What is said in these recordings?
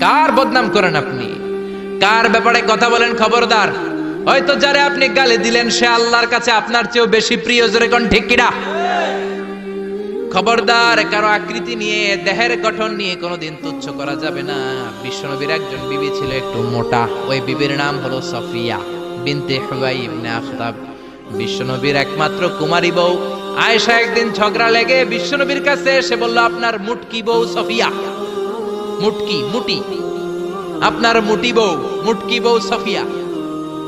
কার বদনাম করেন আপনি? কার ব্যাপারে কথা বলেন খবরদার? হয়তো যারে আপনি গালি দিলেন, সে আল্লাহর কাছে আপনার চেয়েও বেশি প্রিয়, জোরে কোন ঠিক কিনা? খবরদার, কারও আকৃতি নিয়ে, দেহের গঠন নিয়ে কোনোদিন তুচ্ছ করা যাবে না। বিশ্বনবীর একজন বিবি ছিল একটু মোটা। ওই বিবির নাম হলো সফিয়া বিনতে হুয়াই ইবনে আখতাব। বিশ্বনবীর একমাত্র কুমারী বউ। আয়েশা একদিন ঝগড়া লেগে বিশ্বনবীর কাছে এসে বলল, আপনার মুটকি বউ সফিয়া। মুটকি, মুটি। আপনার মুটি বউ, মুটকি বউ সফিয়া।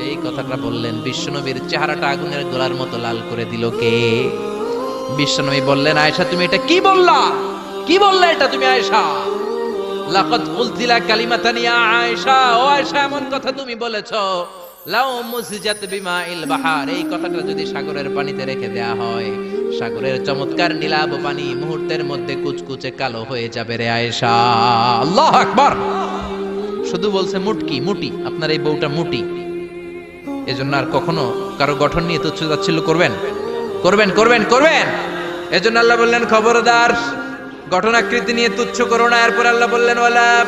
এই কথাটা বললেন, বিশ্বনবীর চেহারাটা আগুনের গোলার মতো লাল করে দিল কে? বিশ্বনবী বললেন, আয়েশা, তুমি এটা কি বললা? কি বললা এটা তুমি, আয়েশা? লাকাদ কুলতিলা কালিমাতানিয়া আয়েশা, ও আয়সা এমন কথা তুমি বলেছ। লাউ মুসিজাত বিমাইল বাহার। এই কথাটা যদি সাগরের পানিতে রেখে দেয়া হয়, সাগরের চমৎকার নীলাভ পানি মুহূর্তের মধ্যে কুচকুচে কালো হয়ে যাবে রে আয়েশা। আল্লাহ আকবার! শুধু বলছে মুটকি, মুটি। আপনার এই বউটা মুটি। এজন্য আর কখনো কারও গঠন নিয়ে তুচ্ছ তাচ্ছিল্য করবেন? করবেন করবেন করবেন! এজন্য আল্লাহ বললেন, খবরদার, গঠনাকৃতি নিয়ে তুচ্ছ করো না। এরপর আল্লাহ বললেন, ওয়ালা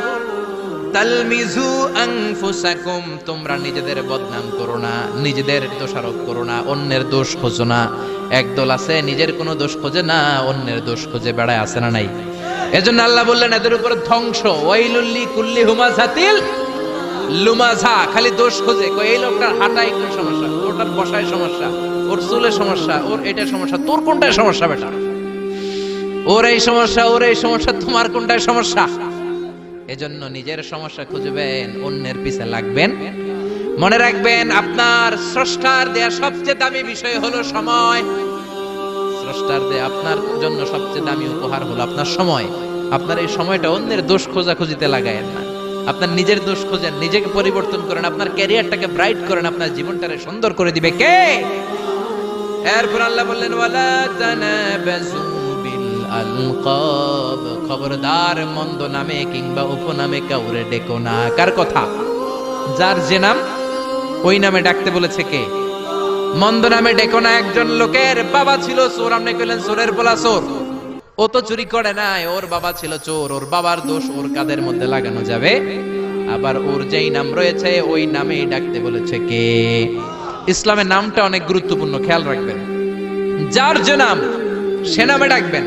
তালমিজু আনফুসাকুম, তোমরা নিজেদের বদনাম করো না, নিজেদের দোষারোপ করো না, অন্যের দোষ খোঁজো না। একদল আছে, নিজের কোনো দোষ খোঁজে না, অন্যের দোষ খোঁজে বেড়ায় আছে না নাই। এজন্য আল্লাহ বললেন, এদের উপর ধ্বংস। ওয়াইলুল্লি কুল্লি হুমাজাতিল লুমাঝা খালি দোষ খোঁজে। কই এই লোকটার হাঁটায় কোন সমস্যা? ওটার বসায় সমস্যা? ওর চুলে সমস্যা? ওর এটা সমস্যা? তোর কোনটায় সমস্যা বেটা? ওর এই সমস্যা, ওর এই সমস্যা, তোমার কোনটায় সমস্যা? এজন্য নিজের সমস্যা খুঁজবেন, অন্যের পিছে লাগবেন। মনে রাখবেন, আপনার স্রষ্টার দেয়া সবচেয়ে দামি বিষয় হলো সময়। স্রষ্টার দেয়া আপনার জন্য সবচেয়ে দামি উপহার হলো আপনার সময়। আপনার এই সময়টা অন্যের দোষ খোঁজাখুঁজিতে লাগায়েন না। আপনার নিজের দোষ খোঁজেন, নিজেকে পরিবর্তন করেন, আপনার ক্যারিয়ারটাকে ব্রাইট করেন, আপনার জীবনটাকে সুন্দর করে দিবে কে? এরপর আল্লাহ বললেন, ওয়ালা তানাবাজু বিল খবরদার মন্দ নামে কিংবা উপনামে কাউরে ডেকো না। কার কথা? যার যে নাম, ওই নামে ডাকতে বলেছে কে? মন্দ নামে ডেকো না একজন লোকের। বাবা ছিল চোর, আপনি কইলেন চোরের বলা চোর। ও তো চুরি করে নাই, ওর বাবা ছিল চোর। ওর বাবার দোষ ওর কাদের মধ্যে লাগানো যাবে? আবার ওর যেই নাম রয়েছে, ওই নামেই ডাকতে বলেছে কে? ইসলামের নামটা অনেক গুরুত্বপূর্ণ, খেয়াল রাখবেন। যার যে নাম, সে নামে ডাকবেন।